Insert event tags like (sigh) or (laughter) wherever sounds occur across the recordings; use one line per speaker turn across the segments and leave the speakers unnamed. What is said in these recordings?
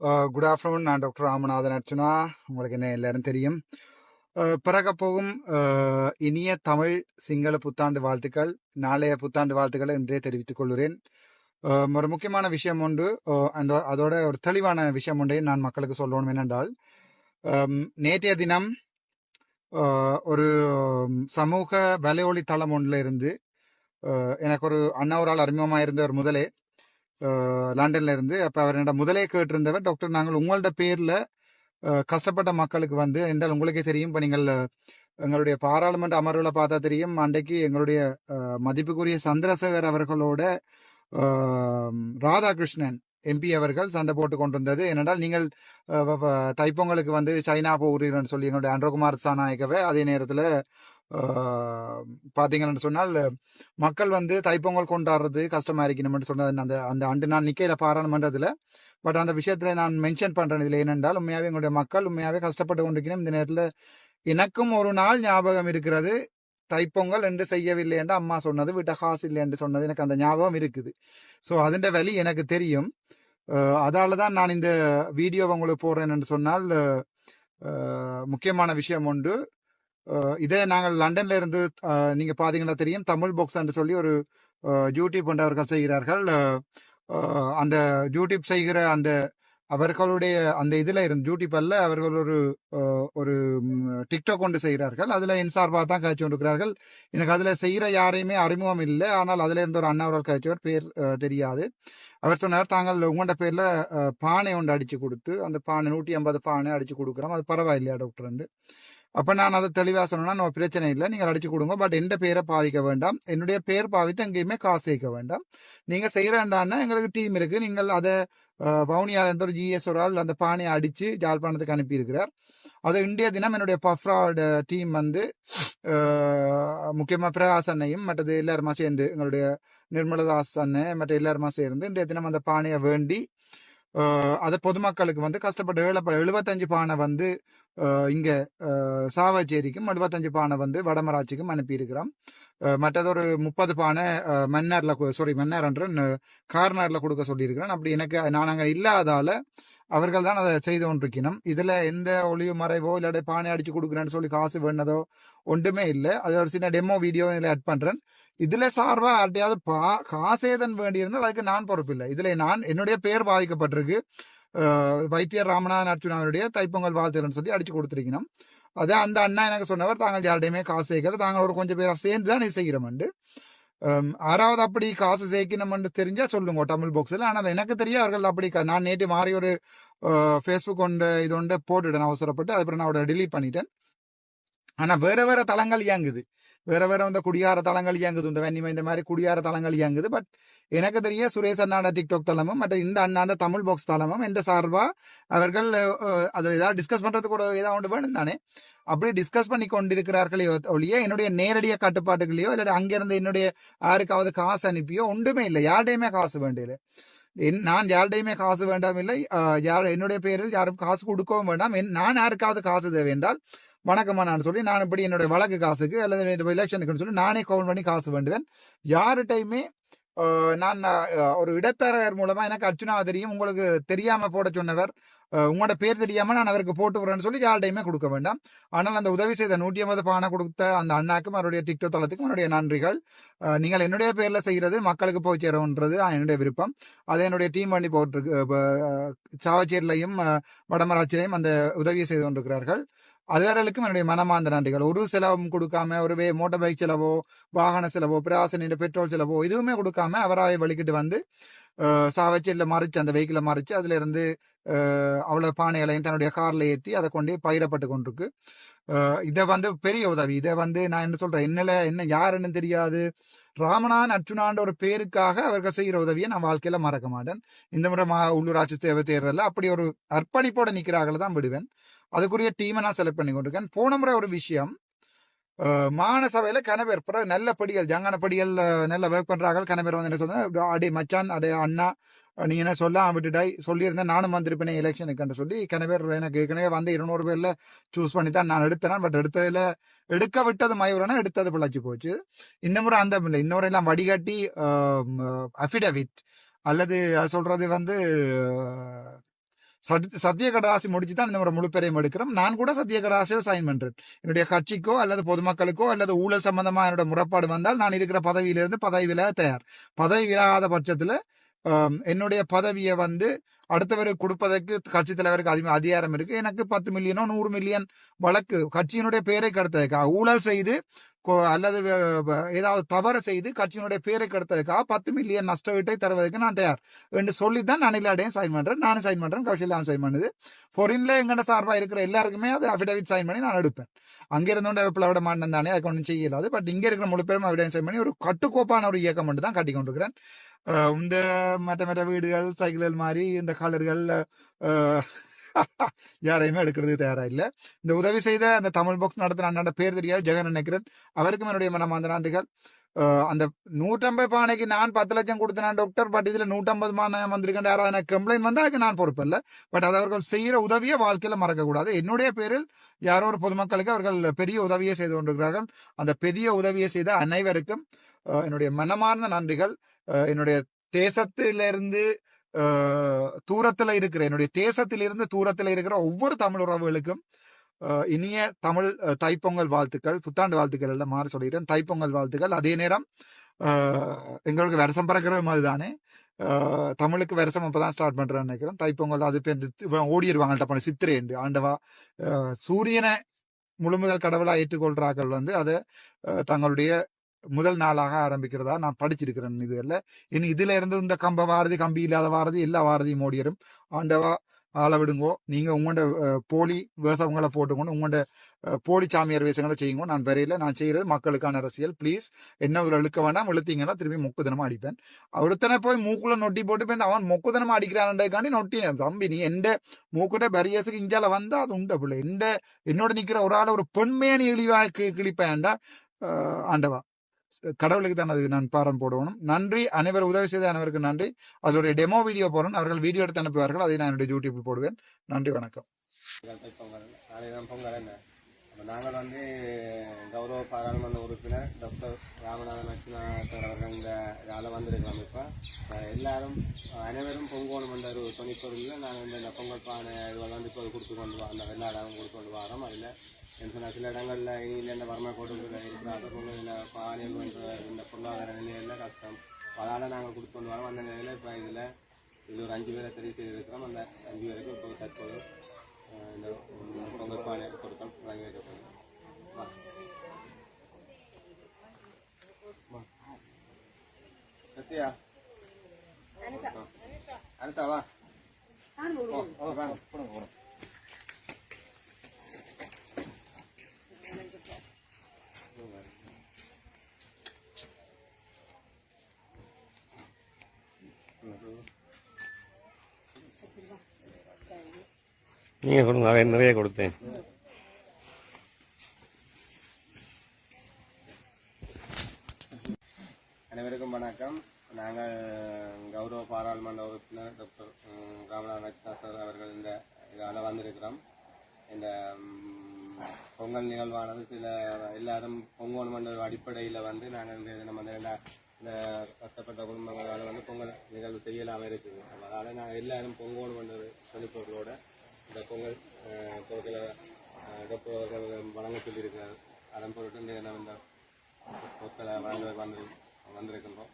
Uh, good afternoon நான் doctor Ramanathan Archuna. உங்களுக்கு என்ன எல்லாரும் தெரியும்? Uh, அஹ், போகும் uh, இனிய தமிழ் சிங்கள புத்தாண்டு வாழ்த்துக்கள் நாளைய புத்தாண்டு வாழ்த்துக்களை இன்றே தெரிவித்துக் கொள்கிறேன். ஒரு முக்கியமான விஷயம் உண்டு. அந்த அதோட ஒரு தெளிவான விஷயம் ஒன்றை நான் மக்களுக்கு சொல்லணும் என்னென்றால் um, நேற்றைய தினம் ஒரு um, சமூக வலையொலி தளம் ஒன்றில் இருந்து எனக்கு ஒரு அண்ணா ஒரு ஆள் அறிமுகமாக இருந்த ஒரு முதலே லண்டன்ல இருந்து அப்ப அவர் என்னோட முதலே கேட்டிருந்தவர் டாக்டர் நாங்கள் உங்களோட பேர்ல கஷ்டப்பட்ட மக்களுக்கு வந்து என்றால் உங்களுக்கே தெரியும் இப்போ நீங்கள் எங்களுடைய பாராளுமன்ற அமர்வுல பார்த்தா தெரியும் அன்றைக்கு எங்களுடைய மதிப்புக்குரிய சந்திரசேகர் அவர்களோட ராதாகிருஷ்ணன் எம்பி அவர்கள் சண்டை போட்டு கொண்டிருந்தது ஏனென்றால் நீங்கள் தைப்பொங்கலுக்கு வந்து சைனா போகிறீர்கள் சொல்லி எங்களுடைய அன்றகுமார் சாநாயகவை அதே நேரத்தில் பார்த்தீங்கன்னு சொன்னால் மக்கள் வந்து தைப்பொங்கல் கொண்டாடுறது கஷ்டமா இருக்கணும்னு சொன்னது அந்த அந்த ஆண்டு நான் நிக்கையில பாராளுமன்றத்தில். பட் அந்த விஷயத்துல நான் மென்ஷன் பண்றேன் இதுல ஏனென்றால் உண்மையாவே எங்களுடைய மக்கள் உண்மையாவே கஷ்டப்பட்டு கொண்டிருக்கணும். இந்த நேரத்தில் எனக்கும் ஒரு நாள் ஞாபகம் இருக்கிறது. தைப்பொங்கல் என்று செய்யவில்லை என்று அம்மா சொன்னது விட்ட காசு இல்லை என்று சொன்னது எனக்கு அந்த ஞாபகம் இருக்குது. ஸோ அதுண்ட வழி எனக்கு தெரியும். அதால தான் நான் இந்த வீடியோவை உங்களுக்கு போடுறேன் என்று சொன்னால் முக்கியமான விஷயம் உண்டு இதே நாங்கள் லண்டன்ல இருந்து நீங்க பாத்தீங்கன்னா தெரியும் தமிழ் பாக்ஸ் என்று சொல்லி ஒரு யூடியூப் கொண்டவர்கள் செய்கிறார்கள். அந்த யூடியூப் செய்கிற அந்த அவர்களுடைய அந்த இதுல இருந்து யூடியூப் அல்ல அவர்கள் ஒரு ஒரு டிக்டாக் கொண்டு செய்கிறார்கள். அதுல என் சார்பாக தான் காய்ச்சி கொண்டிருக்கிறார்கள். எனக்கு அதுல செய்கிற யாரையுமே அறிமுகம் இல்லை. ஆனால் அதுல இருந்து ஒரு அண்ணா அவர்கள் காய்ச்சவர் பேர் தெரியாது. அவர் சொன்னார் தாங்கள் உங்களோட பேர்ல பானை ஒன்று அடிச்சு கொடுத்து அந்த பானை நூற்றி ஐம்பது பானை அடிச்சு கொடுக்குறோம். அது பரவாயில்லையா டாக்டர் அப்போ நான் அதை தெளிவாக சொன்னேன்னா நம்ம பிரச்சனை இல்லை. நீங்கள் அடிச்சு கொடுங்க. பட் எந்த பேரை பாவிக்க வேண்டாம். என்னுடைய பேர் பாவித்து எங்கேயுமே காசு சேர்க்க வேண்டாம். நீங்கள் செய்யறேன்டான்னா எங்களுக்கு டீம் இருக்குது நீங்கள் அதை வவுனியார் எந்த ஒரு ஜிஎஸ் ஒரு ஆள் அந்த பானையை அடித்து ஜாழ்ப்பாணத்துக்கு அனுப்பி இருக்கிறார் அது இந்திய தினம் என்னுடைய பஃப்ராட் டீம் வந்து முக்கியமாக பிரகாஷ் அண்ணையும் மற்றது எல்லாருமா சேர்ந்து எங்களுடைய நிர்மலதாஸ் அண்ணன் மற்ற எல்லாருமா சேர்ந்து இன்றைய தினம் அந்த பானையை வேண்டி அதை பொதுமக்களுக்கு வந்து கஷ்டப்பட்டு ஏழை எழுபத்தஞ்சு பானை வந்து இங்க சாவச்சேரிக்கும் அறுபத்தஞ்சு பானை வந்து வடமராட்சிக்கும் அனுப்பியிருக்கிறோம். மற்றதொரு முப்பது பானை அஹ், சாரி சாரி மன்னார்ன்ற கார்னர்ல கொடுக்க சொல்லியிருக்கிறேன் அப்படி எனக்கு நான் அங்கே இல்லாதால அவர்கள் தான் அதை செய்து கொண்டிருக்கணும். இதுல எந்த ஒளிவு மறைவோ இல்லாட்டி பானை அடிச்சு கொடுக்குறேன்னு சொல்லி காசு வேணதோ ஒன்றுமே இல்லை. அது ஒரு சின்ன டெமோ வீடியோ இதில் ஆட் பண்றேன். இதுல சார்பா யார்ட்டையாவது பா காசேதன் வேண்டியிருந்தால் அதுக்கு நான் பொறுப்பில்லை. இதுல நான் என்னுடைய பேர் பாதிக்கப்பட்டிருக்கு. வைத்தியர் ராமநாதன் அவருடைய தைப்பொங்கல் வாழ்த்துகள்னு சொல்லி அடிச்சு கொடுத்துருக்கணும். அது அந்த அண்ணா எனக்கு சொன்னவர் தாங்கள் யார்டையுமே காசு சேர்க்கல தாங்களோட கொஞ்சம் பேர் சேர்ந்து தான் இது செய்கிறோம்ண்டு. ஆறாவது அப்படி காசு சேர்க்கணும்னு தெரிஞ்சா சொல்லுங்க தமிழ் பாக்ஸில் ஆனால் எனக்கு தெரிய அவர்கள் அப்படி நான் நேற்று மாறி ஒரு ஃபேஸ்புக் ஒன்று இது ஒன்று போட்டுட்டேன் அவசரப்பட்டு. அதுக்கப்புறம் நான் அவட டிலீட் பண்ணிட்டேன். ஆனால் வேற வேற தளங்கள் இயங்குது. வேற வேற இந்த குடியார தளங்கள் இயங்குது. இந்த வெண்ணிமை இந்த மாதிரி குடியார தளங்கள் இயங்குது. பட் எனக்கு தெரிய சுரேஷ் அண்ணாண்ட டிக்டாக் தளமும் மற்ற இந்த அண்ணாண்ட தமிழ் பாக்ஸ் தளமும் எந்த சார்பா அவர்கள் அஹ், அதை ஏதாவது டிஸ்கஸ் பண்றதுக்கு கூட ஏதாவது உண்டு வேணும் தானே? அப்படி டிஸ்கஸ் பண்ணி கொண்டிருக்கிறார்களே ஒழிய என்னுடைய நேரடிய கட்டுப்பாட்டுகளையோ இல்லை அங்கிருந்து என்னுடைய யாருக்காவது காசு அனுப்பியோ ஒன்றுமே இல்லை. யார்டையுமே காசு வேண்டியது என்- நான் யார்டையுமே காசு வேண்டாம் இல்லை. யார் என்னுடைய பேரில் யாரும் காசு கொடுக்கவும் வேண்டாம். நான் யாருக்காவது காசு தேவை என்றால் வணக்கமா நான் சொல்லி நான் இப்படி என்னுடைய வழக்கு காசுக்கு அல்லது எலெக்ஷனுக்குன்னு சொல்லி நானே கவுண்ட் பண்ணி காசு வேண்டுவேன். யார்கிட்டையுமே நான் ஒரு இடத்தரகர் மூலமா எனக்கு அர்ச்சுனா தெரியும் உங்களுக்கு தெரியாம போட சொன்னவர் உங்களோட பேர் தெரியாம நான் அவருக்கு போட்டு விடுறேன்னு சொல்லி யார்டையுமே கொடுக்க வேண்டாம். ஆனால் அந்த உதவி செய்த நூற்றி ஐம்பது பானை கொடுத்த அந்த அண்ணாக்கும் அவருடைய டிக்டோ தளத்துக்கும் என்னுடைய நன்றிகள். நீங்கள் என்னுடைய பேர்ல செய்யறது மக்களுக்கு போய் சேரும்ன்றது என்னுடைய விருப்பம். அதை என்னுடைய டீம் பண்ணி போட்டிருக்கு சாவச்சேரிலையும் வடமராட்சியிலையும் அந்த உதவியை செய்து கொண்டிருக்கிறார்கள். அவர்களுக்கும் என்னுடைய மனமார்ந்த நன்றிகள். ஒரு செலவும் கொடுக்காம ஒரு மோட்டர் மோட்டார் பைக் செலவோ வாகன செலவோ பிராசனின் பெட்ரோல் செலவோ எதுவுமே கொடுக்காம அவராக வலிக்கிட்டு வந்து சாவச்சு இல்லை மறைச்சு அந்த வெஹிக்கிளை மறைச்சு அதுல இருந்து அஹ், அவ்வளவு பானைகளையும் தன்னுடைய கார்ல ஏற்றி அதை கொண்டு பயிரப்பட்டு கொண்டிருக்கு. இதை வந்து பெரிய உதவி. இதை வந்து நான் என்ன சொல்றேன்? என்னல என்ன யாருன்னு தெரியாது. ராமனான் அர்ச்சுனான்ற ஒரு பேருக்காக அவர்கள் செய்கிற உதவியை நான் வாழ்க்கையில மறக்க மாட்டேன். இந்த முறை மா உள்ளூராட்சி தேவை தேர்தலில் அப்படி ஒரு அர்ப்பணிப்போட நிக்கிறாங்கள தான் விடுவேன். அதுக்குரிய டீமை நான் செலக்ட் பண்ணி கொண்டிருக்கேன். போன முறை ஒரு விஷயம் அஹ், கணவர் கனவேர் நல்ல படிகள் ஜங்கான படிகள் நல்ல ஒர்க் பண்ணுறாங்க கனவேர் வந்து என்ன சொல்றேன் அடே மச்சான் அடே அண்ணா நீ என்ன சொல்லாம விட்டுட்டாய். சொல்லியிருந்தேன் நானும் வந்திருப்பேன் எலெக்ஷனுக்கு சொல்லி கனவேர் எனக்கு ஏற்கனவே வந்து இருநூறு பேர்ல சூஸ் பண்ணி தான் நான் எடுத்தேன். பட் எடுத்ததுல எடுக்க விட்டது மயூரனா எடுத்தது பிழைச்சி போச்சு. இந்த முறை அந்த இல்லை இந்த முறை எல்லாம் வடிகட்டி அஃபிடவிட் அல்லது அது சொல்றது வந்து சத்திய கடதாசி முடிச்சு தான் இந்த முறை முழு பேரையும் எடுக்கிறோம். நான் கூட சத்திய கடதாசியில் சைன் பண்றேன். என்னுடைய கட்சிக்கோ அல்லது பொதுமக்களுக்கோ அல்லது ஊழல் சம்பந்தமா என்னோட முறைப்பாடு வந்தால் நான் இருக்கிற பதவியிலிருந்து பதவி விலக தயார். பதவி விலகாத பட்சத்துல என்னுடைய பதவியை வந்து அடுத்தவருக்கு கொடுப்பதற்கு கட்சி தலைவருக்கு அதிக அதிகாரம் இருக்கு. எனக்கு பத்து மில்லியனோ நூறு மில்லியன் வழக்கு கட்சியினுடைய பேரை கடத்த ஊழல் செய்து அல்லது ஏதாவது தவறு செய்து கட்சியினுடைய பேரை கெடுத்ததுக்காக பத்து மில்லியன் நஷ்ட வீட்டை தருவதற்கு நான் தயார் என்று சொல்லி தான் நான் எல்லாடையும் சைன் பண்றேன் நானும் சைன் பண்றேன் கௌஷல்யாவும் சைன் பண்ணுது. ஃபாரின்ல எங்கட சார்பா இருக்கிற எல்லாருக்குமே அது அஃபிடவிட் சைன் பண்ணி நான் எடுப்பேன். அங்க இருந்தோண்ட விட மாட்டேன் தானே அதுக்கு ஒன்றும் செய்யலாது. பட் இங்கே இருக்கிற முழு பேரும் அவிடன்ஸ் சைன் பண்ணி ஒரு கட்டுக்கோப்பான ஒரு இயக்கம் மட்டும் தான் கட்டி கொண்டிருக்கிறேன். இந்த மற்ற மற்ற வீடுகள் சைக்கிள்கள் மாதிரி இந்த கலர்கள் (laughs) யாரையுமே எடுக்கிறது தயாரா இல்ல. இந்த உதவி செய்த அந்த தமிழ் பாக்ஸ் நடத்தின அண்ணாட பேர் தெரியாது ஜெகன் நினைக்கிறேன் அவருக்கும் என்னுடைய மனமார்ந்த நன்றிகள். அந்த நூற்றம்பது பானைக்கு நான் பத்து லட்சம் கொடுத்தேன் டாக்டர் பட் இதுல நூற்றம்பது பானை வந்திருக்கேன் யாராவது எனக்கு கம்ப்ளைண்ட் வந்தா அதுக்கு நான் பொறுப்பு இல்லை. பட் அது அவர்கள் செய்யற உதவியை வாழ்க்கையில மறக்க கூடாது என்னுடைய பேரில் யாரோ ஒரு பொதுமக்களுக்கு அவர்கள் பெரிய உதவியை செய்து கொண்டிருக்கிறார்கள். அந்த பெரிய உதவியை செய்த அனைவருக்கும் என்னுடைய மனமார்ந்த நன்றிகள். என்னுடைய தேசத்திலிருந்து தூரத்துல இருக்கிற என்னுடைய தேசத்திலிருந்து தூரத்துல இருக்கிற ஒவ்வொரு தமிழ் உறவுகளுக்கும் இனிய தமிழ் தைப்பொங்கல் வாழ்த்துக்கள் புத்தாண்டு வாழ்த்துக்கள் எல்லாம் மாறி சொல்லிடுறேன். தைப்பொங்கல் வாழ்த்துக்கள். அதே நேரம் எங்களுக்கு வருஷம் பிறக்கிற மாதிரி தானே தமிழுக்கு தமிழுக்கு வருஷம் அப்பதான் ஸ்டார்ட் பண்றேன்னு நினைக்கிறேன். தைப்பொங்கல் அது பேர் ஓடிடுவாங்கள்ட்ட பண்ண சித்திரேண்டு ஆண்டவா. சூரியனை முழுமுதல் கடவுளா ஏற்றுக்கொள்றார்கள் வந்து அதை தங்களுடைய முதல் நாளாக ஆரம்பிக்கிறதா நான் படிச்சிருக்கிறேன் இது இல்ல. இனி இதுல இருந்து இந்த கம்ப வாரதி கம்பி இல்லாத வாரதி எல்லா வாரதியும் ஓடிடும். ஆண்டவா ஆளை விடுங்கோ. நீங்க உங்களோட போலி வேஷங்களை போட்டுக்கொண்டு உங்களோட போலி சாமியார் வேஷங்களை செய்யுங்க. நான் வரையில நான் செய்யறது மக்களுக்கான அரசியல். ப்ளீஸ் என்ன ஒரு இழுக்க வேண்டாம். இழுத்தீங்கன்னா திரும்பி மொக்குதனமா அடிப்பேன். ஒருத்தனை போய் மூக்குல நொட்டி போட்டு போய் அவன் மொக்குதனமா அடிக்கிறான்டக்காண்டி நொட்டி தம்பி நீ எந்த மூக்கிட்ட பரியஸுக்கு இஞ்சால வந்தா அது உண்ட பிள்ளை. எந்த என்னோட நிக்கிற ஒரு ஆள ஒரு பெண்மையான இழிவா கிழிப்பேன்டா. ஆண்டவா. கடவுளுக்கு தான் அது நான் பாரம் போடணும் நன்றி. அனைவர் உதவி செய்த அனைவருக்கு நன்றி. அதில் ஒரு டெமோ வீடியோ போறேன் அவர்கள் வீடியோ எடுத்து அனுப்புவார்கள். அதை நான் என்னுடைய யூடியூப்பில் போடுவேன். நன்றி வணக்கம்.
பொங்கல் பொங்கல் என்ன நாங்கள் வந்து கௌரவ பாராளுமன்ற உறுப்பினர் டாக்டர் ராமநாதன் லட்சுமணர் அவர்கள் இந்த இதால் வந்திருக்கிறோம் இப்போ. எல்லாரும் அனைவரும் பொங்கோணம் என்ற ஒரு துணிப்பொருளில் நாங்கள் இந்த பொங்கல் பானை இதுவெல்லாம் வந்து இப்போ கொடுத்து கொண்டு வா அந்த வெள்ளாடம் கொடுத்து கொண்டு வரோம். அதில் என்ன சில இடங்களில் இனியில் இந்த வறுமை கோடுகளில் இருக்கிற அந்த பொங்கலில் பாலியல் என்ற இந்த பொருளாதார நிலையில் கஷ்டம். அதனால் நாங்கள் கொடுத்து கொண்டு வரோம். அந்த நிலையில் இப்போ இதில் இது ஒரு அஞ்சு பேரை தெரிவு செய்திருக்கிறோம். அந்த அஞ்சு பேருக்கு இப்போ தற்போது அஹ், இந்த உம், பொங்கல் பானை பொருட்கள் வாங்கி வைக்கப்படும் வா. வா. சத்யா அனிதா
நீங்க கொடுங்க நிறைய நிறைய கொடுத்தேன்.
அனைவருக்கும் வணக்கம். நாங்கள் கௌரவ பாராளுமன்ற உறுப்பினர் டாக்டர் ராமநாத ராமநாதன் அவர்கள் இந்த இதால் வந்திருக்கிறோம். இந்த பொங்கல் நிகழ்வானது சில எல்லாரும் பொங்கல் மண்டல அடிப்படையில் வந்து நாங்கள் இந்த நம்ம இந்த கஷ்டப்பட்ட குடும்பங்களால் வந்து பொங்கல் நிகழ்வு செய்யலாமல் இருக்குது. அதனால் நாங்கள் எல்லாரும் பொங்கல் என்ற ஒரு இந்த பொங்கல் அஹ், பொருட்களை அஹ், டாக்டர் அவர்கள் வழங்க சொல்லியிருக்கிறார் அதன் பொருட்டு இந்த என்ன இந்த பொருட்களை வழங்க வந்து வந்திருக்கின்றோம்.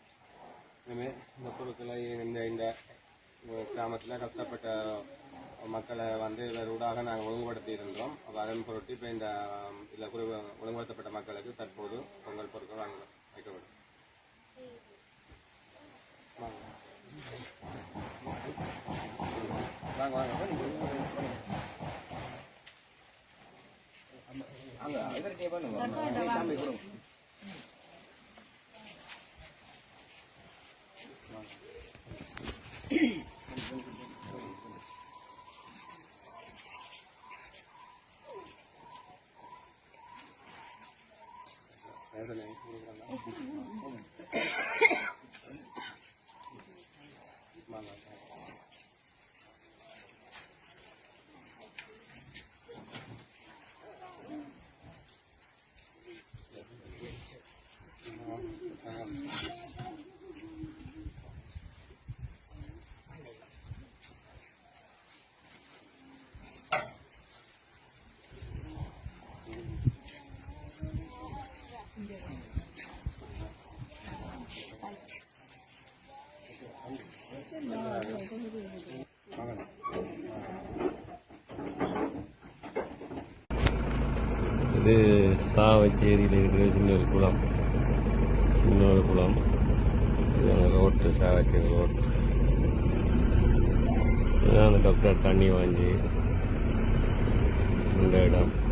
இனிமேல் இந்த பொருட்களை இந்த இந்த கிராமத்தில் கஷ்டப்பட்ட மக்களை வந்து இதில் ஊடாக நாங்கள் ஒழுங்குபடுத்தி இருந்தோம் அதன் பொருட்டு இப்போ இந்த இதில் குறி ஒழுங்குபடுத்தப்பட்ட மக்களுக்கு தற்போது பொங்கல் பொருட்கள் வாங்க வைக்கப்படும். வாங்க வாங்க. வாங்க அங்க
இது சாவச்சேரியில் இருக்கிற சின்ன ஒரு குளம். சின்ன ஒரு குளம். இது ரோட்டு சாவச்சேரி ரோட்டு. இதுதான் அந்த டாக்டர் தண்ணி வாங்கி இந்த இடம்.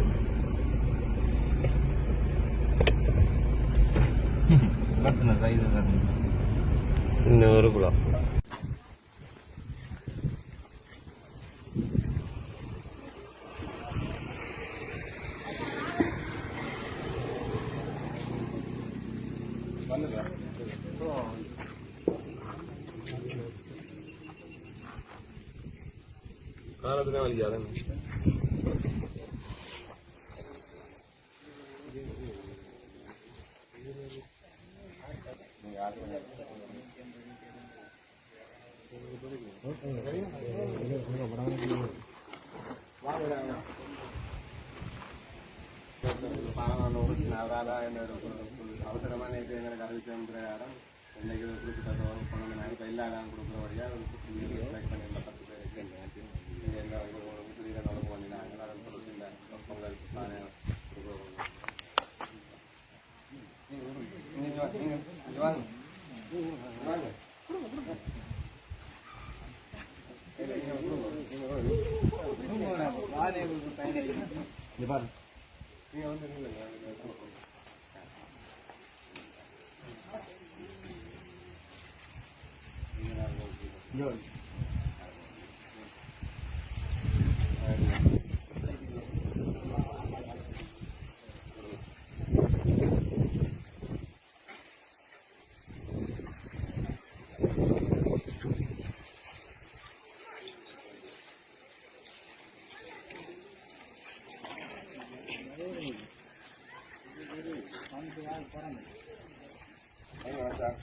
(laughs) சின்ன ஒரு குளம். காலத்துல வலிக்காதான்
அவசரமான இது எங்களுக்கு அறிவிச்ச பிரகாரம் இன்னைக்கு ஒரு குறிப்பிட்ட தொகை பணம் நான் இப்போ எல்லா கொடுக்குற வழியாக செலக்ட் பண்ணி இந்த பத்து பேர் இருக்கேன் இங்கே எல்லா புதிய நடவு பண்ணினாங்க அதை பொறுத்து இந்த பொங்கல் நானே கொடுக்குறோம் நீங்க வா- நீங்க இங்க வாங்க வாங்க இல்ல, இங்க கொடுங்க. இங்க வாங்க. இங்க பாரு. நீங்க வந்து நில்லுங்க. இங்க வாங்க. Hang on, sir.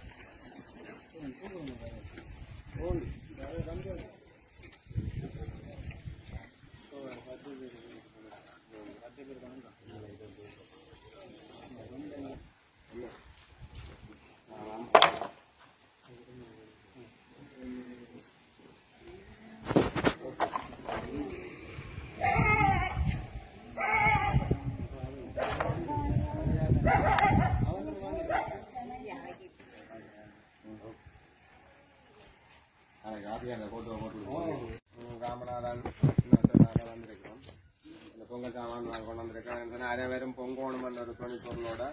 நாளைக்கு ஆசிரியர் அந்த photo போட்டு விடுவோம். ம், ராமநாதன் நாங்க வந்திருக்கிறோம் இந்த பொங்கல் சாமான் நான் கொண்டு வந்திருக்கேன் இந்த நிறைய பேரும் பொங்கோணம் என்ற ஒரு துணி பொருளோட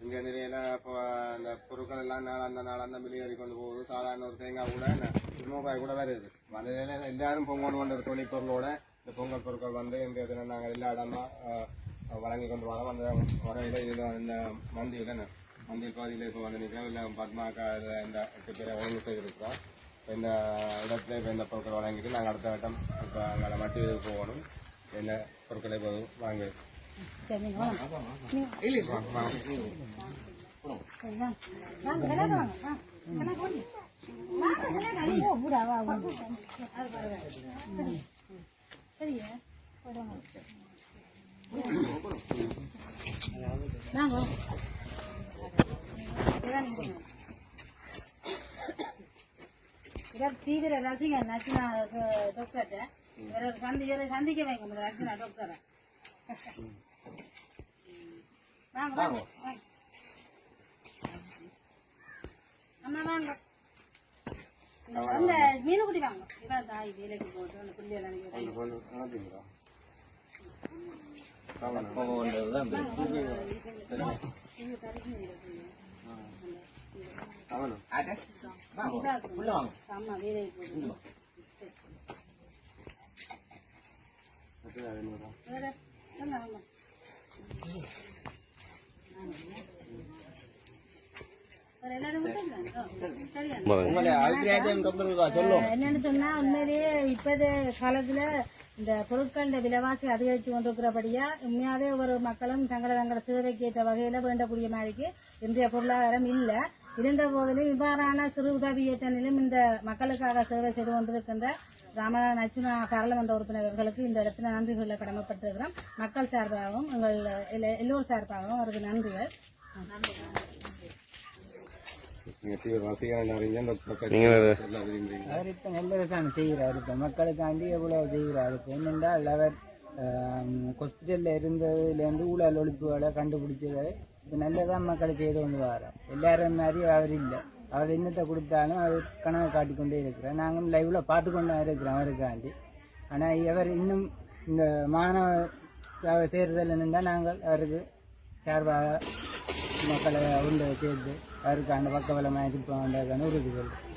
இங்க நிறைய இப்போ அந்த பொருட்கள் எல்லாம் நாள் அந்த நாள் அந்த வெளியேறி கொண்டு போகுது சாதாரண ஒரு தேங்காய் கூட நூறு கூட கூட இருக்கு வந்ததுல எல்லாரும் பொங்கல் என்ற ஒரு துணி பொருளோட இந்த பொங்கல் பொருட்கள் வந்து இந்த இதில் நாங்கள் எல்லா இடமா வழங்கி கொண்டு வரோம் அந்த முறையில் இதில் இந்த மந்தியில் மந்தியில் பகுதியில் இப்போ வந்து நிற்கிறோம் இல்லை பத்மாக்கா இந்த பேரை ஒழுங்கு செய்திருக்கிறோம் இந்த இடத்துல இப்போ இந்த பொருட்கள் வழங்கிட்டு நாங்கள் அடுத்த வட்டம் இப்போ அங்கே மட்டு இது போகணும் என்ன பொருட்களை இப்போ வாங்கி
இவர் தீவிர ரசிகன் நச்சினா டாக்டர் இவர் ஒரு சந்தி இவரை சந்திக்க வைங்க முதல்ல நச்சினா டாக்டரை வாங்க வாங்க. அம்மா வாங்க. அந்த மீனுக்குட்டி வாங்க. இவன் தாய் வேலைக்கு போட்டு அந்த
அனுப்பிங்களா அவனும்
அம்மா வேலைக்கு போட்டு வேற வாங்க வாங்க வேற எல்லாரும் விட்டுருங்க. ஓ, சரியா அஹ் என்னன்னு சொன்னா உண்மையிலேயே இப்போது காலத்துல இந்த பொருட்களின் விலைவாசி அதிகரித்து கொண்டிருக்கிறபடியா உண்மையாவே ஒரு மக்களும் தங்களை தங்களை தேவைக்கு ஏற்ற வகையில வேண்டக்கூடிய மாதிரிக்கு இன்றைய பொருளாதாரம் இல்ல. இருந்த போதிலும் இவ்வாறான சிறு உதவி இயக்கத்திலும் இந்த மக்களுக்காக சேவை செய்து கொண்டிருக்கின்ற ராமநாதன் அச்சுனா பாராளுமன்ற உறுப்பினர்களுக்கு இந்த இடத்துல நன்றிகளை கடமைப்பட்டிருக்கிறோம். மக்கள் சார்பாகவும் எங்கள் எல்ல- எல்லோர் சார்பாகவும் அவருக்கு நன்றிகள்
தீவிர ரசிகர் அறிஞர் இந்த பக்கம்
நீங்கள்
எல்லாம் விரும்புறீங்க
அவர் இப்ப நல்லது தான் செய்கிறார் இப்ப மக்களுக்காண்டி எவ்வளவு செய்கிறார் இப்ப என்னென்றால் அவர் ஹாஸ்பிட்டலில் இருந்ததுலேருந்து ஊழல் ஒழிப்புகளை கண்டுபிடிச்சது. இப்போ நல்லதான் மக்களை செய்து கொண்டு வரோம் எல்லாரும் மாதிரி அவர் இல்லை. அவர் என்னத்தை கொடுத்தாலும் அவர் கனவை காட்டிக்கொண்டே இருக்கிறார். நாங்கள் லைவ்ல பார்த்து கொண்டு இருக்கிறோம் அவருக்காண்டி. ஆனால் இவர் இன்னும் இந்த மாணவ தேர்தல் இருந்தால் நாங்கள் அவருக்கு சார்பாக மக்களை உள்ள சேர்த்து அவருக்கான பக்கபலமாக இருப்போம் உறுதி கொள்கிறோம்